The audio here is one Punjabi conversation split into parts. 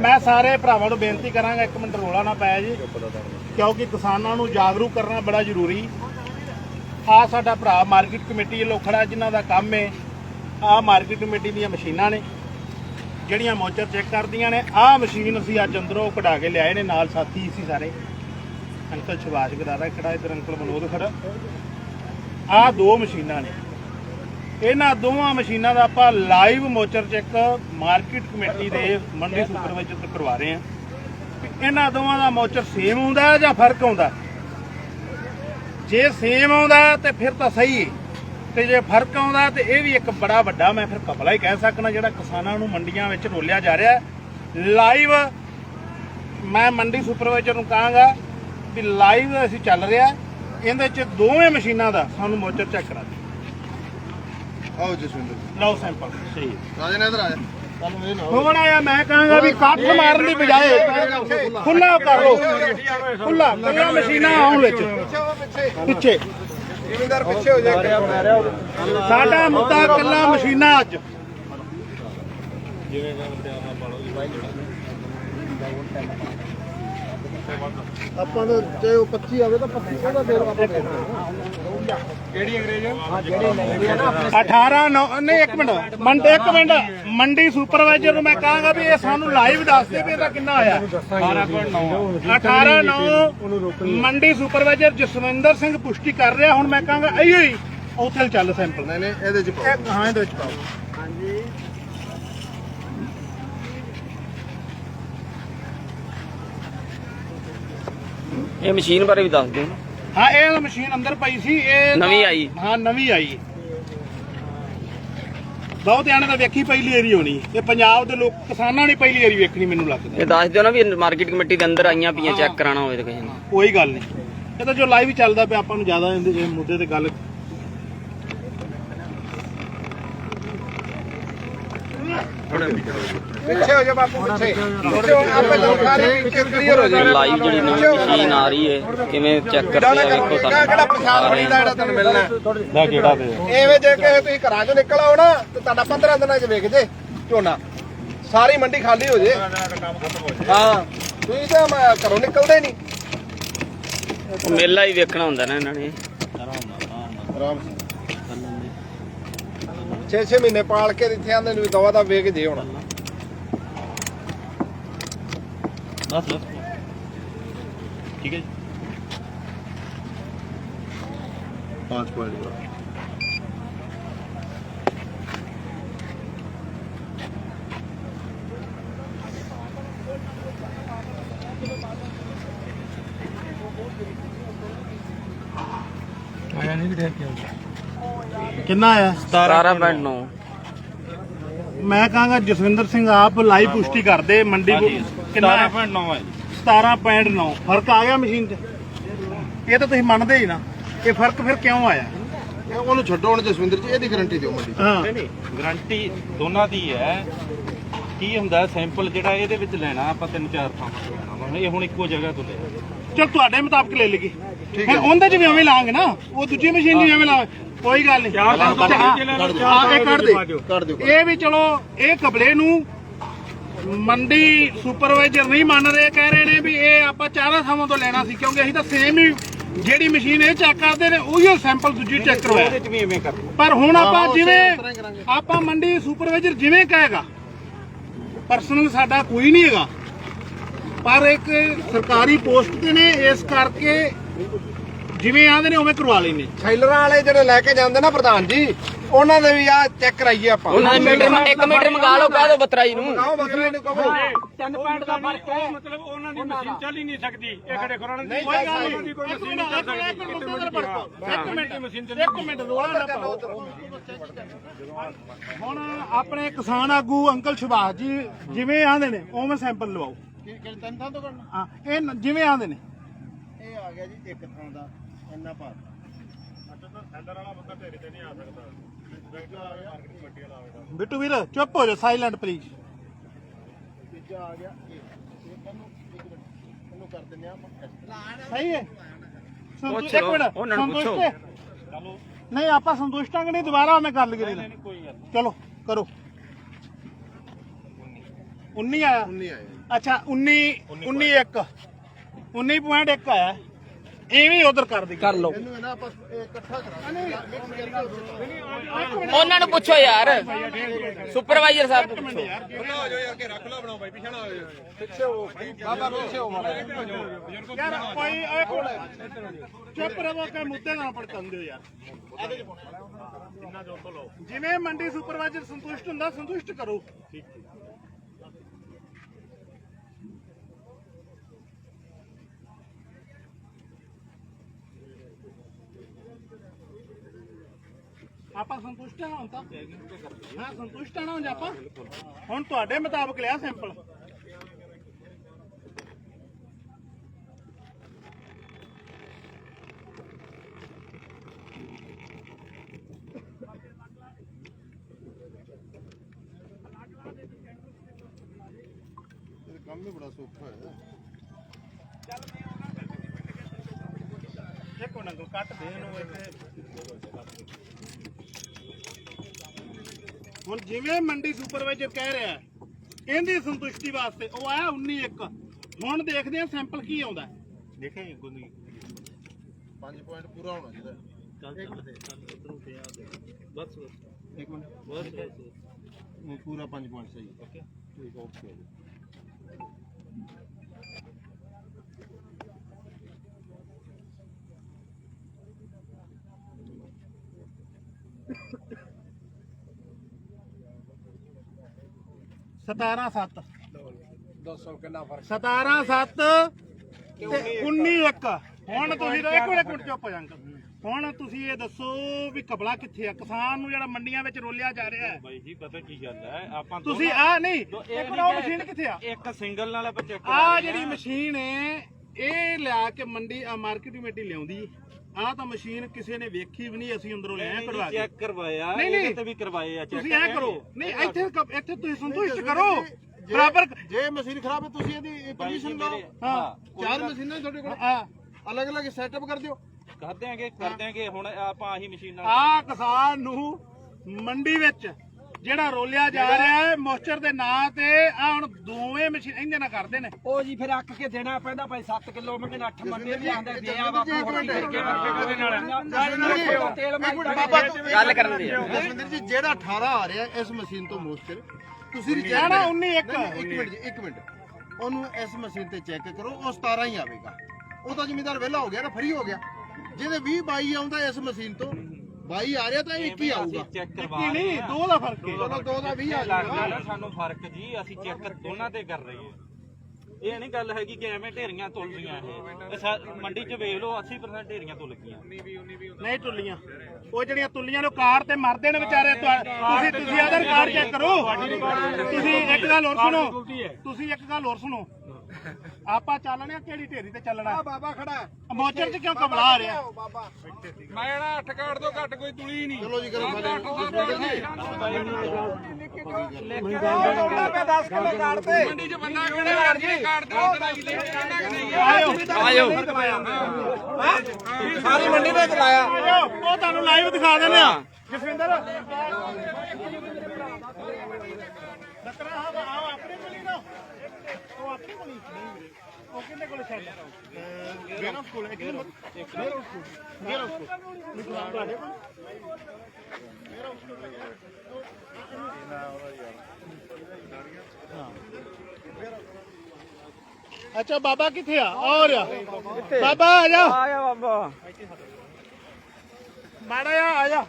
ਮੈਂ ਸਾਰੇ ਭਰਾਵਾਂ ਨੂੰ ਬੇਨਤੀ ਕਰਾਂਗਾ, ਇੱਕ ਮਿੰਟ ਰੋਲਾ ਨਾ ਪਾਇਆ ਜੀ, ਕਿਉਂਕਿ ਕਿਸਾਨਾਂ ਨੂੰ ਜਾਗਰੂਕ ਕਰਨਾ ਬੜਾ ਜ਼ਰੂਰੀ। ਆ ਸਾਡਾ ਭਰਾ ਮਾਰਕੀਟ ਕਮੇਟੀ ਵੱਲੋਂ ਖੜਾ, ਜਿਨ੍ਹਾਂ ਦਾ ਕੰਮ ਹੈ ਆ ਮਾਰਕੀਟ ਕਮੇਟੀ ਦੀਆਂ ਮਸ਼ੀਨਾਂ ਨੇ, ਜਿਹੜੀਆਂ ਮੋਚਰ ਚੈੱਕ ਕਰਦੀਆਂ ਨੇ ਆ ਮਸ਼ੀਨ ਅਸੀਂ ਅੱਜ ਅੰਦਰੋਂ ਕਢਾ ਕੇ ਲਿਆਏ ਨੇ, ਨਾਲ ਸਾਥੀ ਸੀ ਸਾਰੇ। ਅੰਕਲ ਸ਼ਿਵਾਸ਼ ਗਦਾਰਾ ਖੜਾ ਇਧਰ, ਅੰਕਲ ਮਨੋਦ ਖੜਾ। ਆ ਦੋ ਮਸ਼ੀਨਾਂ ਨੇ। ਇਹਨਾਂ ਦੋਵਾਂ ਮਸ਼ੀਨਾਂ ਦਾ ਆਪਾਂ live moisture check market committee ਦੇ ਮੰਡੀ ਸੁਪਰਵਾਈਜ਼ਰ ਤੋਂ ਕਰਵਾ ਰਹੇ ਹਾਂ ਵੀ ਇਹਨਾਂ ਦੋਵਾਂ ਦਾ ਮੋਚਰ ਸੇਮ ਆਉਂਦਾ ਜਾਂ ਫ਼ਰਕ ਆਉਂਦਾ ਜੇ ਸੇਮ ਆਉਂਦਾ ਹੈ ਤੇ ਫਿਰ ਤਾਂ ਸਹੀ ਹੈ। ਤੇ ਜੇ ਫ਼ਰਕ ਆਉਂਦਾ ਹੈ ਤੇ ਇਹ ਵੀ ਇੱਕ ਬੜਾ ਵੱਡਾ, ਮੈਂ ਫਿਰ ਕਪਲਾ ਹੀ ਕਹਿ ਸਕਣਾ ਜਿਹੜਾ ਕਿਸਾਨਾਂ ਨੂੰ ਮੰਡੀਆਂ ਵਿੱਚ ਰੋਲਿਆ ਜਾ ਰਿਹਾ ਲਾਈਵ ਮੈਂ ਮੰਡੀ ਸੁਪਰਵਾਈਜ਼ਰ ਨੂੰ ਕਹਾਂਗਾ ਵੀ ਲਾਈਵ ਅਸੀਂ ਚੱਲ ਰਿਹਾ ਇਹਦੇ ਚ ਦੋਵੇਂ ਮਸ਼ੀਨਾਂ ਦਾ ਸਾਨੂੰ ਮੋਚਰ ਚੈੱਕ ਕਰਾ ਆਓ ਜਸਵਿੰਦਰ ਲਓ ਸੈਂਪਲ ਸਹੀ ਰਾਜਨ ਇੱਧਰ ਆ ਜਾ। ਹੁਣ ਆਇਆ ਮੈਂ ਕਹਾਂਗਾ ਵੀ ਕੱਠ ਮਾਰਨ ਦੀ ਬਜਾਏ ਖੁੱਲਾ ਕਰ ਲੋ ਖੁੱਲਾ ਕੱਲਾ ਮਸ਼ੀਨਾਂ ਆਉਣ ਵਿੱਚ। ਪਿੱਛੇ। ਜ਼ਿਮੀਂਦਾਰ ਪਿੱਛੇ ਹੋ ਜਾ ਸਾਡਾ ਮੁੱਦਾ ਕੱਲਾ ਮਸ਼ੀਨਾਂ ਅੱਜ। ਆਪਾਂ ਨੂੰ ਚਾਹੇ ਉਹ 25 ਆਵੇ ਤਾਂ 25 ਦਾ ਫੇਰ ਆਪਾਂ ਕਿਹੜੀ ਅੰਗਰੇਜ਼? 18 9 ਨਹੀਂ ਇੱਕ ਮਿੰਟ ਮੰਡੀ ਇੱਕ ਮਿੰਟ। ਮੰਡੀ ਸੁਪਰਵਾਈਜ਼ਰ ਨੂੰ ਮੈਂ ਕਹਾਂਗਾ ਵੀ ਇਹ ਸਾਨੂੰ ਲਾਈਵ ਦੱਸ ਦੇ ਵੀ ਇਹਦਾ ਕਿੰਨਾ ਆਇਆ। 18 9 ਮੰਡੀ ਸੁਪਰਵਾਈਜ਼ਰ ਜਸਵਿੰਦਰ ਸਿੰਘ ਪੁਸ਼ਟੀ ਕਰ ਰਿਹਾ। ਹੁਣ ਮੈਂ ਕਹਾਂਗਾ ਅਈਓ ਹੀ ਉੱਥੇ ਚੱਲ ਸੈਂਪਲ ਨਹੀਂ ਇਹਦੇ ਚ ਪਾਓ। ਇਹ ਹਾਂ ਇਹਦੇ ਵਿੱਚ ਪਾਓ। ਇਹ ਮਸ਼ੀਨ ਬਾਰੇ ਵੀ ਦੱਸ ਦਿਓ। ਹਾਂ ਇਹ ਮਸ਼ੀਨ ਅੰਦਰ ਪਈ ਸੀ ਇਹ ਨਵੀਂ ਆਈ। ਹਾਂ ਨਵੀਂ ਆਈ। ਬਹੁਤ ਜਾਣੇ ਤਾਂ ਵੇਖੀ ਪਹਿਲੀ ਏਰੀ ਹੋਣੀ। ਇਹ ਪੰਜਾਬ ਦੇ ਲੋਕ ਕਿਸਾਨਾਂ ਨੇ ਪਹਿਲੀ ਏਰੀ ਵੇਖਣੀ ਮੈਨੂੰ ਲੱਗਦਾ। ਇਹ ਦੱਸ ਦਿਓ ਨਾ ਵੀ ਮਾਰਕੀਟ ਕਮੇਟੀ ਦੇ ਅੰਦਰ ਆਈਆਂ ਪਈਆਂ ਚੈੱਕ ਕਰਾਣਾ ਹੋਵੇ ਤਾਂ ਕਿਸੇ ਨੇ। ਕੋਈ ਗੱਲ ਨਹੀਂ। ਇਹ ਤਾਂ ਜੋ ਲਾਈਵ ਚੱਲਦਾ ਪਿਆ ਆਪਾਂ ਨੂੰ ਜ਼ਿਆਦਾ ਇਹਦੇ ਮੁੱਦੇ ਤੇ ਗੱਲ ਪਿੱਛੇ ਹੋ ਜਾ ਬਾਪੂ ਪਿੱਛੇ। ਪਿੱਛੇ ਹੋ ਆਪੇ ਲੋਕ ਸਾਰੇ ਪਿੱਛੇ ਕਲੀਅਰ ਹੋ ਜਾ ਲਾਈਵ ਜਿਹੜੀ ਨਵੀਂ ਮਸ਼ੀਨ ਆ ਰਹੀ ਹੈ ਕਿਵੇਂ ਚੈੱਕ ਕਰਦੇ ਆ ਵੇਖੋ ਕਿਹੜਾ ਕਿਹੜਾ ਪ੍ਰਸ਼ਾਦ ਬਣੀ ਦਾ ਜਿਹੜਾ ਤੁਹਾਨੂੰ ਮਿਲਣਾ ਹੈ। ਦਾ ਕਿਹੜਾ ਤੇ ਐਵੇਂ ਜੇ ਕਹੇ ਤੁਸੀਂ ਘਰਾਂ ਚੋਂ ਨਿਕਲ ਆਓ ਨਾ ਤੇ ਤੁਹਾਡਾ 15 ਦਿਨਾਂ ਚ ਵੇਖ ਜੇ ਝੋਨਾ। ਸਾਰੀ ਮੰਡੀ ਖਾਲੀ ਹੋ ਜੇ। ਹਾਂ ਤੁਸੀਂ ਤਾਂ ਮ- ਘਰੋਂ ਨਿਕਲਦੇ ਨਹੀਂ। ਉਹ ਮੇਲਾ ਹੀ ਵੇਖਣਾ ਹੁੰਦਾ ਨਾ ਇਹਨਾਂ ਨੇ। ਆਰਾਮ 6-6 ਮਹੀਨੇ ਪਾਲ ਕੇ ਇੱਥੇ ਆਂਦੇ ਨੇ ਵੀ ਦਵਾ ਦਾ ਵੇਖ ਜੇ ਹੁਣ। ਬਸ ਬਸ ਠੀਕ ਹੈ ਜੀ। 5 ਪੁਆਇੰਟ ਕਿੰਨਾ ਆਇਆ? 17.9 ਮੈਂ ਕਹਾਂਗਾ ਜਸਵਿੰਦਰ ਸਿੰਘ ਆਪ ਲਾਈਵ ਪੁਸ਼ਟੀ ਕਰਦੇ ਮੰਡੀ ਕੋ ਕਿੰਨਾ 17.9 ਹੈ 17.9 ਫ਼ਰਕ ਆ ਗਿਆ ਮਸ਼ੀਨ 'ਚ? ਇਹ ਤਾਂ ਤੁਸੀਂ ਮੰਨਦੇ ਹੀ ਨਾ। ਇਹ ਫ਼ਰਕ ਫਿਰ ਕਿਉਂ ਆਇਆ? ਉਹਨੂੰ ਛੱਡੋ ਹੁਣ ਜਸਵਿੰਦਰ ਜੀ ਇਹਦੀ ਗਾਰੰਟੀ ਦਿਓ ਮੰਡੀ ਹਾਂ। ਗਾਰੰਟੀ ਦੋਨਾਂ ਦੀ ਹੈ। ਕੀ ਹੁੰਦਾ ਸੈਂਪਲ ਜਿਹੜਾ ਇਹਦੇ ਵਿੱਚ ਲੈਣਾ ਆਪਾਂ ਤਿੰਨ ਚਾਰ ਥਾਵਾਂ ਤੋਂ ਲੈਣਾ ਵਾ। ਇਹ ਹੁਣ ਇੱਕੋ ਜਗ੍ਹਾ ਤੋਂ ਲਿਆ ਚਲ ਤੁਹਾਡੇ ਮੁਤਾਬਕ ਲੈ ਲਈਏ। ਫਿਰ ਉਹਦੇ 'ਚ ਵੀ ਐਵੇਂ ਲਾਂਗੇ ਨਾ। ਉਹ ਦੂਜੀ ਮਸ਼ੀਨ 'ਚ ਵੀ ਐਵੇਂ ਲਾਂਗੇ। ਕੋਈ ਗੱਲ ਨਹੀਂ। ਹਾਂ ਇਹ ਕੱਢ ਦੇ। ਕਰ ਦਿਓ। ਇਹ ਵੀ ਚਲੋ ਇਹ ਕਬਲੇ ਨੂੰ ਮੰਡੀ ਸੁਪਰਵਾਈਜ਼ਰ ਨਹੀਂ ਮੰਨ ਰਹੇ ਕਹਿ ਰਹੇ ਨੇ ਵੀ ਇਹ ਆਪਾਂ ਚਾਰਾਂ ਥਾਵਾਂ ਤੋਂ ਲੈਣਾ ਸੀ ਕਿਉਂਕਿ ਅਸੀਂ ਤਾਂ ਸੇਮ ਹੀ ਜਿਹੜੀ ਮਸ਼ੀਨ ਇਹ ਚੈੱਕ ਕਰਦੇ ਨੇ ਉਹੀ ਸੈਂਪਲ ਦੂਜੀ ਚੈੱਕ ਕਰਵਾਇਆ। ਇਹਦੇ ਚ ਵੀ ਐਵੇਂ ਕਰ ਪਰ ਹੁਣ ਆਪਾਂ ਜਿਵੇਂ। ਆਪਾਂ ਮੰਡੀ ਸੁਪਰਵਾਈਜ਼ਰ ਜਿਵੇਂ ਕਹੇਗਾ ਪਰਸਨਲ ਸਾਡਾ ਕੋਈ ਨਹੀਂ ਹੈਗਾ। ਪਰ ਇੱਕ ਸਰਕਾਰੀ ਪੋਸਟ ਤੇ ਨੇ ਇਸ ਕਰਕੇ ਜਿਵੇਂ ਆਂਦੇ ਨੇ ਉਵੇਂ ਕਰਵਾ ਲੈਨੇ ਥੈਲਰਾਂ ਵਾਲੇ ਜਿਹੜੇ ਲੈ ਕੇ ਜਾਂਦੇ ਨਾ ਪ੍ਰਧਾਨ ਜੀ ਉਹਨਾਂ ਦੇ ਵੀ ਆ ਚੈੱਕ ਕਰਾਈਏ ਆਪਾਂ। ਉਹਨਾਂ ਦੇ ਮੀਟਰ ਇੱਕ ਮੀਟਰ ਮੰਗਾ ਲਓ ਕਹਿ ਦਿਓ ਬਤਰਾਈ ਨੂੰ। ਆਓ ਬਦਲੇ ਨੂੰ ਕਹੋ। ਮਤਲਬ ਉਹਨਾਂ ਦੀ ਮਸ਼ੀਨ ਚੱਲ ਹੀ ਨਹੀਂ ਸਕਦੀ। ਇਹ ਖੜੇ ਖੜਾਣ ਨਹੀਂ ਕੋਈ ਗੱਲ ਚੱਲ ਨਹੀਂ। ਸਕਦੀ। ਇੱਕ ਮਿੰਟ ਇੱਕ ਮਿੰਟ ਇੱਕ ਮਿੰਟ ਮਸ਼ੀਨ ਤੇ ਇੱਕ ਮਿੰਟ ਰੋਲਾ ਨਾ ਪਾਓ। ਹੁਣ ਆਪਣੇ ਕਿਸਾਨ ਆਗੂ ਅੰਕਲ ਸੁਭਾਸ਼ ਜੀ ਜਿਵੇਂ ਆਂਦੇ ਨੇ ਉਵੇਂ ਸੈਂਪਲ ਲਵਾਓ। ਤਿੰਨ ਥਾਂ ਤੋਂ ਕਰਨਾ? ਹਾਂ ਇਹ ਨ- ਜਿਵੇਂ ਆਂਦੇ ਨੇ। ਇਹ ਆ ਗਿਆ ਜੀ ਇੱਕ ਥਾਂ ਦਾ ਇੰਨਾ ਭਾਰ। ਬਿੱਟੂ ਵੀਰ ਚੁੱਪ ਹੋ ਜਾ ਸਾਇਲੈਂਟ ਪਲੀਜ਼ ਤੀਜਾ ਆ ਗਿਆ ਇਹ ਇਹ ਕੰਨੂੰ ਇੱਕ ਮਿੰਟ ਇਹਨੂੰ ਕਰ ਦਿੰਦੇ ਆ ਸਹੀ ਹੈ। ਸੰਤੁ- ਪੁੱਛ ਇੱਕ ਮਿੰਟ ਉਹਨਾਂ ਨੂੰ ਸੰਤੁਸ਼ਟ ਪੁੱਛੋ। ਹੈ? ਨਹੀਂ ਆਪਾਂ ਸੰਤੁਸ਼ਟ ਕਿ ਨਹੀਂ ਦੁਬਾਰਾ ਮੈਂ ਕਰ ਲਈਏ ਚਲੋ ਕਰੋ। 19 ਆਇਆ? 19 ਆਏ ਅੱਛਾ 19 19 1 19.1 ਆਇਆ। ਐਵੇਂ ਉਧਰ ਕਰ ਦੇ ਕਰ ਲਓ। ਇਹਨੂੰ ਇਹਨਾਂ ਆਪਾਂ ਇਹ ਇਕੱਠਾ ਕਰਾ ਮਿਕਸ ਕਰਕੇ ਉਹਨਾਂ ਨੂੰ ਪੁੱਛੋ ਯਾਰ। ਸੁਪਰਵਾਈਜ਼ਰ ਸਾਹਿਬ ਨੂੰ ਪੁੱਛੋ। ਹੋ ਜਾਓ ਯਾਰ ਕੇ ਰੱਖ ਲਓ ਬਣਾਓ ਬਾਈ ਪਿੱਛੇ ਨਾ ਪਿੱਛੇ ਹੋ ਬਾਬਾ ਪਿੱਛੇ ਹੋ ਮਾੜਾ ਯਾਰ ਕੋਈ ਓਏ ਕੋਲ ਚੁੱਪ ਰਹੋ ਕਿ ਮੁੱਦੇ ਨਾਲ ਭੜਕਣ ਦਿਓ ਯਾਰ। ਜਿਵੇਂ ਮੰਡੀ ਸੁਪਰਵਾਈਜ਼ਰ ਸੰਤੁਸ਼ਟ ਹੁੰਦਾ ਸੰਤੁਸ਼ਟ ਕਰੋ। ਆਪਾਂ ਸੰਤੁਸ਼ਟ ਹਾਂ ਹੁਣ ਤਾਂ। ਹਾਂ ਸੰਤੁਸ਼ਟ ਹਾਂ ਨਾ ਹੁਣ ਆਪਾਂ। ਹੁਣ ਤੁਹਾਡੇ ਮੁਤਾਬਕ ਲਿਆ ਸੈਂਪਲ। ਕੰਮ ਵੀ ਬੜਾ ਸੌਖਾ ਹੈ। ਇੱਕ ਮਿੰਟ ਕੱਟ ਦੇ ਇਹਨੂੰ ਇੱਥੇ। ਹੁਣ ਜਿਵੇਂ ਮੰਡੀ ਸੁਪਰਵਾਈਜ਼ਰ ਕਹਿ ਰਿਹਾ ਹੈ, ਇਹਦੀ ਸੰਤੁਸ਼ਟੀ ਵਾਸਤੇ ਉਹ ਆਇਆ 19 ਇੱਕ। ਹੁਣ ਦੇਖਦੇ ਆ ਸੈਂਪਲ ਕੀ ਆਉਂਦਾ ਹੈ। ਦੇਖੇ ਗੁੰਦੀ 5 ਪੁਆਇੰਟ ਪੂਰਾ ਹੋਣਾ ਚਾਹੀਦਾ। ਬਸ ਇੱਕ ਮਿੰਟ। ਬਸ ਪੂਰਾ 5 ਪੁਆਇੰਟ ਸਹੀ। ਓਕੇ। ਠੀਕ ਓਕੇ। ਸਤਾਰਾਂ 7 ਦੱਸੋ ਕਿੰਨਾ ਫ਼ਰਕ 17 7 ਤੇ 19 ਇੱਕ? ਹੁਣ ਤੁਸੀਂ ਇੱਕ ਮਿੰਟ ਇੱਕ ਮਿੰਟ ਚੁੱਪ ਹੋ ਜਾ ਅੰਕਲ ਹੁਣ ਤੁਸੀਂ ਇਹ ਦੱਸੋ ਵੀ ਕਪੜਾ ਕਿੱਥੇ ਆ? ਕਿਸਾਨ ਨੂੰ ਜਿਹੜਾ ਮੰਡੀਆਂ ਵਿੱਚ ਰੋਲਿਆ ਜਾ ਰਿਹਾ ਹੈ। ਬਾਈ ਜੀ ਪਤਾ ਕੀ ਗੱਲ ਹੈ? ਆਪਾਂ ਤੁਸੀਂ ਆ ਨਹੀਂ ਇੱਕ ਨਹੀਂ ਮਸ਼ੀਨ ਕਿੱਥੇ ਆ? ਇੱਕ ਸਿੰਗਲ ਨਾਲ ਆਪਾਂ ਚੈੱਕ ਆ ਜਿਹੜੀ ਮਸ਼ੀਨ ਹੈ ਇਹ ਲਿਆ ਕੇ ਮੰਡੀ ਆ ਮਾਰਕੀਟ ਕਮੇਟੀ ਲਿਆਉਂਦੀ। ਆ ਤਾਂ ਮਸ਼ੀਨ ਕਿਸੇ ਨੇ ਵੇਖੀ ਵੀ ਨਹੀਂ ਅਸੀਂ ਅੰਦਰੋਂ ਕਢਵਾ ਕੇ ਚੈੱਕ ਕਰਵਾਇਆ ਨਹੀਂ, ਨਹੀਂ। ਇਹਦੇ ਤੇ ਵੀ ਕਰਵਾਏ ਆ ਚੈੱਕ ਤੁਸੀਂ ਐ ਕਰੋ ਨਹੀਂ ਇੱਥੇ ਇੱਥੇ ਤੁਸੀਂ ਸੰਤੁਸ਼ਟ ਕਰੋ ਬਰਾਬਰ ਜੇ ਮਸ਼ੀਨ ਖਰਾਬ ਹੈ ਤੁਸੀਂ ਇਹਦੀ ਪਰਮਿਸ਼ਨ ਲਓ ਹਾਂ ਚਾਰ ਮਸ਼ੀਨਾਂ ਤੁਹਾਡੇ ਕੋਲ? ਆ ਅਲੱਗ ਅਲੱਗ ਸੈਟਅਪ ਕਰ ਦਿਓ। ਕਰ ਦਿਆਂਗੇ ਕਰ ਦਿਆਂਗੇ ਹੁਣ ਆਪਾਂ ਆਹੀ ਮਸ਼ੀਨ ਨਾਲ ਆ ਕਿਸਾਨ ਨੂੰ ਮੰਡੀ ਵਿੱਚ ਜਿਹੜਾ ਰੋਲਿਆ ਜਾ ਰਿਹਾ ਹੈ ਮੋਇਸਚਰ ਦੇ ਨਾਂ ਤੇ ਆ ਹੁਣ ਦੋਵੇਂ ਮਸ਼ੀਨ ਇਹਦੇ ਨਾਲ ਕਰਦੇ ਨੇ। ਉਹ ਜੀ ਫਿਰ ਅੱਕ ਕੇ ਦੇਣਾ ਪੈਂਦਾ ਭਾਈ 7 ਕਿਲੋ ਮੰਗੇ 8 ਮੰਗੇ ਵੀ ਆਂਦੇ ਦੇ ਆ ਬਾਪੂ ਹੋਰ ਕੀ ਕਰਕੇ ਵਰਗੇ ਨਾਲ? ਤੇਲ ਬਾਬਾ ਤੂੰ ਗੱਲ ਕਰਨ ਦੇ ਜਸਵਿੰਦਰ ਜੀ ਜਿਹੜਾ 18 ਆ ਰਿਹਾ ਇਸ ਮਸ਼ੀਨ ਤੋਂ ਮੋਸਟਰ ਤੁਸੀਂ ਨਾ 19 ਇੱਕ। ਇੱਕ ਮਿੰਟ ਜੀ ਇੱਕ ਮਿੰਟ। ਉਹਨੂੰ ਇਸ ਮਸ਼ੀਨ ਤੇ ਚੈੱਕ ਕਰੋ ਉਹ 17 ਹੀ ਆਵੇਗਾ। ਉਹ ਤਾਂ ਜ਼ਿਮੀਦਾਰ ਵਿਹਲਾ ਹੋ ਗਿਆ ਨਾ ਫਰੀ ਹੋ ਗਿਆ। ਜਿਹਦੇ 20 22 ਆਉਂਦਾ ਇਸ ਮਸ਼ੀਨ ਤੋਂ 22 ਆ ਰਿਹਾ ਤਾਂ ਇਹ 21 ਆਊਗਾ। ਚੈੱਕ ਕਰਵਾ ਕੀ ਨਹੀਂ ਦੋ ਦਾ ਫ਼ਰਕ ਹੈ। ਚਲੋ ਦੋ ਦਾ 20 ਆ ਜਾਊਗਾ। ਸਾਨੂੰ ਫ਼ਰਕ ਜੀ ਅਸੀਂ ਚੈੱਕ ਦੋਨਾਂ ਤੇ ਕਰ ਰਹੇ ਹਾਂ। ਇਹ ਨਹੀਂ ਗੱਲ ਹੈਗੀ ਕਿ ਐਵੇਂ ਢੇਰੀਆਂ ਤੁਲ ਰਹੀਆਂ ਇਹ। ਮੰਡੀ 'ਚ ਵੇਖ ਲਓ 80% ਢੇਰੀਆਂ ਤੁਲ ਗਈਆਂ। ਨਹੀਂ ਤੁੱਲੀਆਂ। ਉਹ ਜਿਹੜੀਆਂ ਤੁੱਲੀਆਂ ਨੂੰ ਕਾਰ ਤੇ ਮਰਦੇ ਨੇ ਵਿਚਾਰੇ। ਤੁਸੀਂ ਤੁਸੀਂ ਆਧਾਰ ਕਾਰਡ ਚੈੱਕ ਕਰੋ। ਤੁਸੀਂ ਇੱਕ ਗੱਲ ਹੋਰ ਸੁਣੋ। ਤੁਸੀਂ ਇੱਕ ਗੱਲ ਹੋਰ ਸੁਣੋ। ਆਪਾਂ ਚੱਲਣੇ ਆ ਕਿਹੜੀ ਢੇਰੀ ਤੇ ਚੱਲਣਾ? ਆ ਬਾਬਾ ਖੜਾ ਮੋਚਰ 'ਚ ਕਿਉਂ ਕਬਲਾ ਆ ਰਿਹਾ? ਬਾਬਾ। ਮੈਂ ਨਾ 8 ਕਾਰਡ ਤੋਂ ਘੱਟ ਕੋਈ ਤੁਲੀ ਨਹੀਂ। ਚਲੋ ਜੀ ਕਰੋ ਜੀ ਮੰਡੀ 'ਚ ਬੰਦਾ ਕਿਹੜੇ ਯਾਰ ਜੀ ਕਾਰਡ ਤੇ ਦੇਣਾ ਕਿ ਨਹੀਂ ਆਇਓ ਆਇਓ। ਸਾਰੀ ਮੰਡੀ ਵਿੱਚ ਲਾਇਆ। ਆਇਓ ਉਹ ਤੁਹਾਨੂੰ ਲਾਈਵ ਦਿਖਾ ਦਿੰਦੇ ਆ। ਜਸਵਿੰਦਰ। ਡਾਕਟਰ ਆਹ ਆਹ ਆਪਣੇ ਕੋਲ ਹੀ ਨਾ ਉਹ ਆਪਣੇ ਕੋਲ ਹੀ ਨਹੀਂ ਵੀਰੇ ਉਹ ਕਿੰਨੇ ਕੋਲ ਹੈ ਤੁਹਾਡੇ ਕੋਲ ਅੱਛਾ ਬਾਬਾ ਕਿੱਥੇ ਆ? ਔਰ ਬਾਬਾ ਆ ਜਾ। ਆਇਆ ਬਾਬਾ। ਮਾੜਾ ਆ ਆ ਜਾ।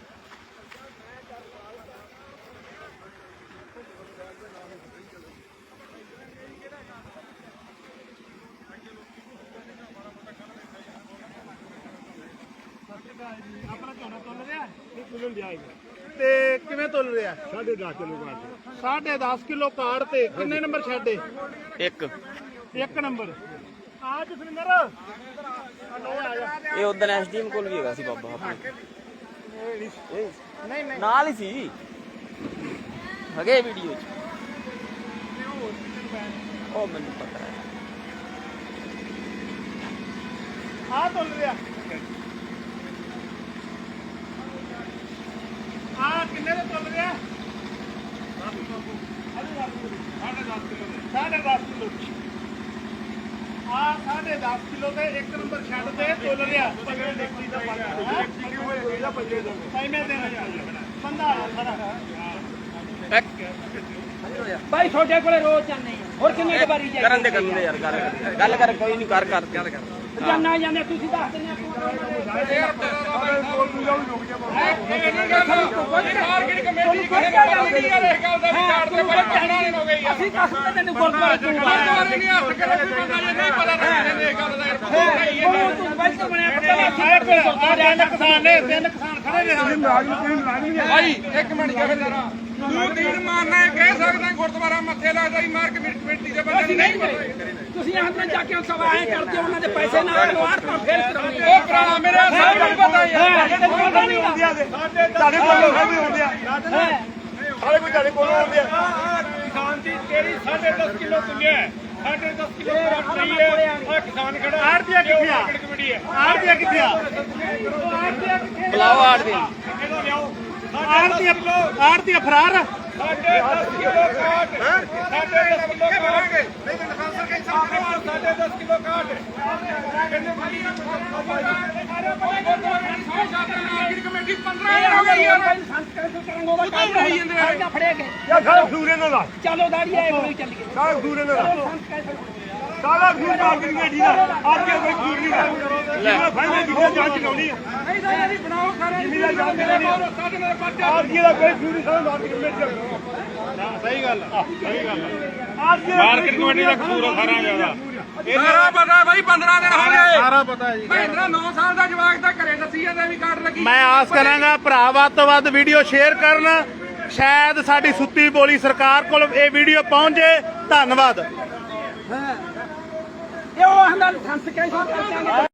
ਆਪਣਾ ਝੋਨਾ ਤੁੱਲ ਰਿਹਾ ਤੁੱਲਣ ਦਿਆ ਤੇ ਕਿਵੇਂ ਤੁੱਲ ਰਿਹਾ? 10.5 ਕਿਲੋ ਕਾਰਡ 10.5 ਕਿਲੋ ਕਾਰਡ ਤੇ ਕਿੰਨੇ ਨੰਬਰ ਛੱਡੇ? ਇੱਕ। ਇੱਕ ਨੰਬਰ। ਆ ਜਸਵਿੰਦਰ। ਆ ਲੋ ਆ ਜਾ। ਇਹ ਉਦੋਂ ਐਸਡੀਐਮ ਕੋਲ ਵੀ ਹੈਗਾ ਸੀ ਬਾਬਾ ਆਪਣੇ। ਨਹੀਂ ਨਹੀਂ। ਨਾਲ ਹੀ ਸੀ। ਹੈਗੇ ਵੀਡੀਓ ਚ। ਉਹ ਮੈਨੂੰ ਪਤਾ ਹੈ। ਆ ਤੁੱਲ ਰਿਹਾ। ਆ ਕਿੰਨੇ ਦਾ। ਤੁੱਲ ਰਿਹਾ 10 ਕਿਲੋ 10 ਕਿਲੋ ਸਾਢੇ 10 ਕਿਲੋ ਆ ਸਾਢੇ 10 ਕਿਲੋ ਤੇ 1 ਨੰਬਰ ਛੱਡ ਤੇ ਤੋਲ ਰਿਹਾ ਪਗੜੇ ਦੇਖੀ? ਦਾ ਪਾਣਾ ਪੈਵੇਂ ਦੇਣਾ ਬੰਦਾ ਆ ਸਾਰਾ ਭਾਈ ਤੁਹਾਡੇ ਕੋਲੇ ਰੋਜ਼ ਜਾਂਦੇ ਹੋਰ ਕਿੰਨੇ ਵਾਰੀ ਕਰਨ ਦੇ ਕਰਨ ਦੇ ਯਾਰ ਗੱਲ ਗੱਲ ਕਰ ਕੋਈ ਨਹੀਂ ਕਰ ਕਰ ਗੱਲ ਕਰ। ਜਾਨਾ ਜਾਂਦੇ ਤੁਸੀਂ ਦੱਸ ਦਿੰਦੇ ਅਸੀਂ ਦੱਸ ਦਿੰਦੇ ਤੈਨੂੰ ਗੁਰਦੁਆਰੇ ਤੂੰ ਗੁਰਦੁਆਰੇ ਨਹੀਂ ਹੱਥ ਕਰੇ ਕੋਈ ਬੰਦਾ ਜੇ ਨਹੀਂ ਪਤਾ ਤਾਂ ਇਹ ਗੱਲ ਦਾ ਤੂੰ ਬੈਠ ਬਣਿਆ ਪਤਾ ਨਹੀਂ ਆ ਤਿੰਨ ਕਿਸਾਨ ਨੇ ਤਿੰਨ ਕਿਸਾਨ ਖੜੇ ਨੇ ਭਾਈ ਇੱਕ ਮਿੰਟ। ਤੂੰ ਤੀਰ ਮਾਰਨਾ ਕਹਿ ਸਕਦਾ ਗੁਰਦੁਆਰਾ ਮੱਥੇ ਲੱਗਦਾ ਹੀ ਮਾਰ ਕੇ ਕਮੇਟੀ ਦੇ ਬੰਦੇ ਨੂੰ ਨਹੀਂ ਪਤਾ। ਤੁਸੀਂ ਅੰਦਰ ਜਾ ਕੇ ਸਭਾ ਐ ਕਰਦੇ ਹੋ ਉਹਨਾਂ ਦੇ ਪੈਸੇ ਨਾਲ ਲਵਾਰ ਤਾਂ ਫੇਰ ਕਰਾਉਂਦੇ ਉਹ ਪੁਰਾਣਾ ਮੇਰੇ ਸਭ ਨੂੰ ਪਤਾ ਹੀ ਹੈ ਤੈਨੂੰ ਪਤਾ ਨਹੀਂ ਹੁੰਦਾ ਤੁਹਾਡੇ ਕੋਲ ਸਭ ਹੁੰਦੇ ਆ। ਸਾਰੇ ਕੋਈ ਤੁਹਾਡੇ ਕੋਲ ਹੁੰਦੇ ਆ। ਕਿਸਾਨ ਦੀ ਤੇਰੀ 10.5 ਕਿਲੋ ਤੁਲਿਆ ਹੈ। 10.5 ਕਿਲੋ ਘੱਟ ਨਹੀਂ ਹੈ। ਆ। ਕਿਸਾਨ ਖੜਾ ਆੜਤੀਆ ਕਿੱਥੇ ਆ? ਆੜਤੀਆ ਕਿੱਥੇ ਆ? ਬੁਲਾਓ ਆੜ ਦੇ ਇਹਨੂੰ ਲਿਆਓ? ਆੜਤੀਆ ਆੜਤੀਆ ਫਰਾਰ ਸਾਡੇ 10 ਕਿਲੋ ਕਾਟ ਸਾਡੇ 10 ਕਿਲੋ ਕਰਾਂਗੇ ਨਹੀਂ ਤਾਂ ਲਾਇਸੈਂਸ ਕਹੀਂ ਸਾਡੇ ਸਾਡੇ 10 ਕਿਲੋ ਕਾਟ ਕਹਿੰਦੇ ਭਾਈ ਸਾਰੇ ਬੜੇ ਗੁਰਦੁਆਰੇ ਦੀ ਸੌ ਸਾਧਨ ਮਾਰਕੀਟ ਕਮੇਟੀ 15 ਦਿਨ ਹੋ ਗਈ ਯਾਰ ਖਾ ਖੂਰੇ ਨਾਲ ਲਾ ਚਲੋ ਦਾੜੀ ਆਏ ਕੋਈ ਚੱਲ ਗਏ ਖਾ ਖੂਰੇ ਨਾਲ ਲਾ ਸੰਤ ਕੈਸੇ ਸਾਲਾ ਖੂਰ ਮਾਰਕੀਟ ਗੱਡੀ ਦਾ ਅੱਜ ਕੋਈ ਖੂਰ ਨਹੀਂ ਲੈ। ਫਾਇਦੇ ਦੀ ਜਾਂਚ ਲਾਉਣੀ ਆ। ਨਹੀਂ ਤਾਂ ਇਹਦੀ ਬਣਾਓ ਸਾਰੇ। ਜ਼ਿਮੀਦਾਰ ਜਾਂਚ ਲਾਉਣੀ ਆ। ਸਾਡੇ ਨਾਲ ਬੱਚਾ ਆਪ ਜੀ ਦਾ ਕੋਈ ਖੂਰ ਨਹੀਂ ਸਾਲਾ ਮਾਰਕੀਟ ਕਮੇਟੀ ਸਹੀ ਗੱਲ ਸਹੀ ਗੱਲ ਮਾਰਕੀਟ ਕਮੇਟੀ ਦਾ ਖੂਰ ਖਾਣਾ ਜ਼ਿਆਦਾ ਸਾਰਾ ਪਤਾ ਬਾਈ 15 ਦਿਨ ਹੋ ਗਏ। ਸਾਰਾ ਪਤਾ ਜੀ। ਮਹਿੰਦਰਾ 9 ਸਾਲ ਦਾ ਜਵਾਕ ਤਾਂ ਘਰੇ ਦੱਸੀ ਜਾਂਦਾ ਵੀ ਕਾਟ ਲੱਗੀ। ਮੈਂ ਆਸ ਕਰਾਂਗਾ ਭਰਾ ਵੱਧ ਤੋਂ ਵੱਧ ਵੀਡੀਓ ਸ਼ੇਅਰ ਕਰਨ। ਸ਼ਾਇਦ ਸਾਡੀ ਸੁੱਤੀ ਬੋਲੀ ਸਰਕਾਰ ਕੋਲ ਇਹ ਵੀਡੀਓ ਪਹੁੰਚ। ਜੇ ਧੰਨਵਾਦ। ਇਹ ਉਹ ਆਂਦਾ ਸੰਤ ਕੈਸੇ ਕਰਦੇ